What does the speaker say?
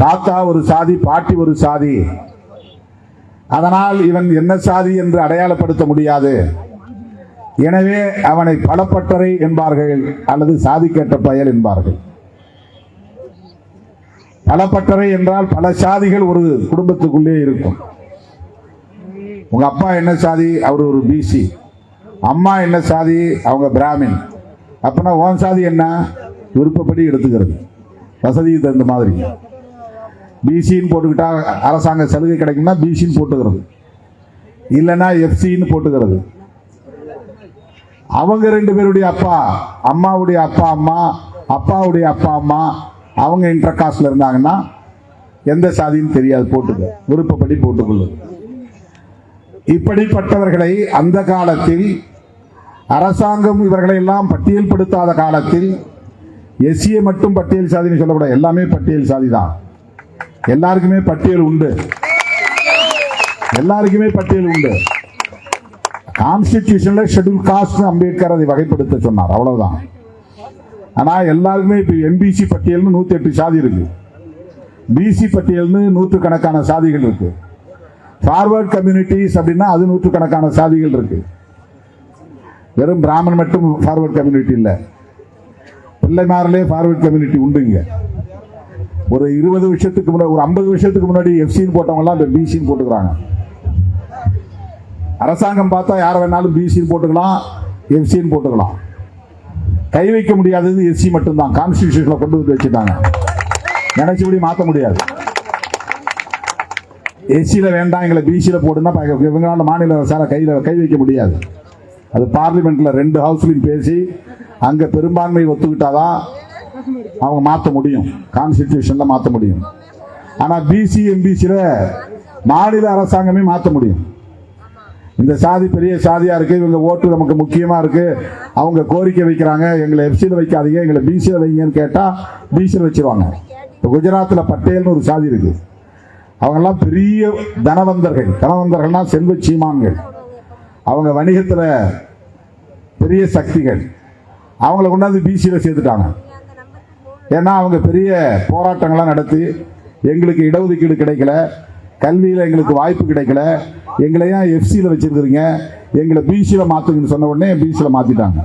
தாத்தா ஒரு சாதி பாட்டி ஒரு சாதி. அதனால் இவன் என்ன சாதி என்று அடையாளப்படுத்த முடியாது. எனவே அவனை பலப்பட்டறை என்பார்கள் அல்லது சாதி கேட்ட பயல் என்பார்கள். பலப்பட்டறை என்றால் பல சாதிகள் ஒரு குடும்பத்துக்குள்ளே இருக்கும். உங்க அப்பா என்ன சாதி? அவர் ஒரு பிசி அம்மா என்ன சாதி? அவங்க பிராமின். அப்படின்னா ஓன் சாதி என்ன? விருப்பப்படி எடுத்துக்கிறது. வசதிக்கு தகுந்த மாதிரி. பிசின்னு போட்டுக்கிட்டா அரசாங்க சலுகை கிடைக்கும்னா பிசின்னு போட்டுக்கிறது. இல்லைன்னா எஃப்சின்னு போட்டுக்கிறது. அவங்க ரெண்டு பேருடைய அப்பா அம்மாவுடைய அப்பா அம்மா அப்பாவுடைய அப்பா அம்மா அவங்க இன்டர் காஸ்ட்ல இருந்தாங்கன்னா எந்த சாதின்னு தெரியாது போட்டுக்க. விருப்பப்படி போட்டுக்கொள்ளும் இப்படிப்பட்டவர்களை அந்த காலத்தில் அரசாங்கம் இவர்களை எல்லாம் பட்டியல்படுத்தாத காலத்தில் எஸ்சியை மட்டும் பட்டியல் சாதின்னு சொல்லக்கூடாது. எல்லாமே பட்டியல் சாதி தான் எல்லாருக்குமே பட்டியல் உண்டு. எல்லாருக்குமே பட்டியல் உண்டு. கான்ஸ்டிடியூஷன்ல ஷெட்யூல் காஸ்ட் அம்பேத்கர் அதை வகைப்படுத்த சொன்னார். அவ்வளவுதான். ஆனா எல்லாருக்குமே இப்போ எம்பிசி பட்டியல்னு நூத்தி எட்டு சாதி இருக்கு. பிசி பட்டியல்னு நூற்று கணக்கான சாதிகள் இருக்கு. ஃபார்வர்ட் கம்யூனிட்டிஸ் அப்படின்னா அது நூற்றுக்கணக்கான சாதிகள் இருக்கு. வெறும் பிராமன் மட்டும் ஃபார்வர்ட் கம்யூனிட்டி இல்லை. பிள்ளைமாரிலே ஃபார்வர்ட் கம்யூனிட்டி உண்டுங்க. ஒரு இருபது வருஷத்துக்கு முன்னாடி ஒரு ஐம்பது வருஷத்துக்கு முன்னாடி எஃப்சின்னு போட்டவங்கலாம் இப்போ பிசின்னு போட்டுக்கிறாங்க. அரசாங்கம் பார்த்தா யாரை வேணாலும் பிசின்னு போட்டுக்கலாம் எஃப்சின்னு போட்டுக்கலாம். கை வைக்க முடியாதது எஸ்சி மட்டும்தான். கான்ஸ்டியூஷனில் கொண்டு வந்து வச்சுட்டாங்க. நினைச்சபடி மாற்ற முடியாது. எஸ்சியில் வேண்டாம் எங்களை பிசியில் போடுன்னா இவங்களால மாநில அரசால கையில் கை வைக்க முடியாது. அது பார்லிமெண்ட்டில் ரெண்டு ஹவுஸ்லையும் பேசி அங்கே பெரும்பான்மை ஒத்துக்கிட்டாதான் அவங்க மாற்ற முடியும். கான்ஸ்டிடியூஷனில் மாற்ற முடியும். ஆனால் பிசி எம்பிசியில் மாநில அரசாங்கமே மாற்ற முடியும். இந்த சாதி பெரிய சாதியாக இருக்குது இவங்க ஓட்டு நமக்கு முக்கியமாக இருக்குது அவங்க கோரிக்கை வைக்கிறாங்க எங்களை எஃப்சியில் வைக்காதீங்க எங்களை பிசியில் வைங்கன்னு கேட்டால் பிசியில் வச்சிருவாங்க. இப்போ குஜராத்தில் பட்டேல்னு ஒரு சாதி இருக்குது அவங்கெல்லாம் பெரிய தனவந்தர்கள். தனவந்தர்கள்னா செல்வ சீமான்கள். அவங்க வணிகத்தில் பெரிய சக்திகள். அவங்கள கொண்டாந்து பிசியில் சேர்த்துட்டாங்க. ஏன்னா அவங்க பெரிய போராட்டங்கள்லாம் நடத்தி எங்களுக்கு இடஒதுக்கீடு கிடைக்கல. கல்வியில் எங்களுக்கு வாய்ப்பு கிடைக்கல. எங்களையும் ஏன் எஃப்சியில் வச்சுருக்குறீங்க? எங்களை பிசியில் மாற்றுங்கன்னு சொன்ன உடனே பிசியில் மாற்றிட்டாங்க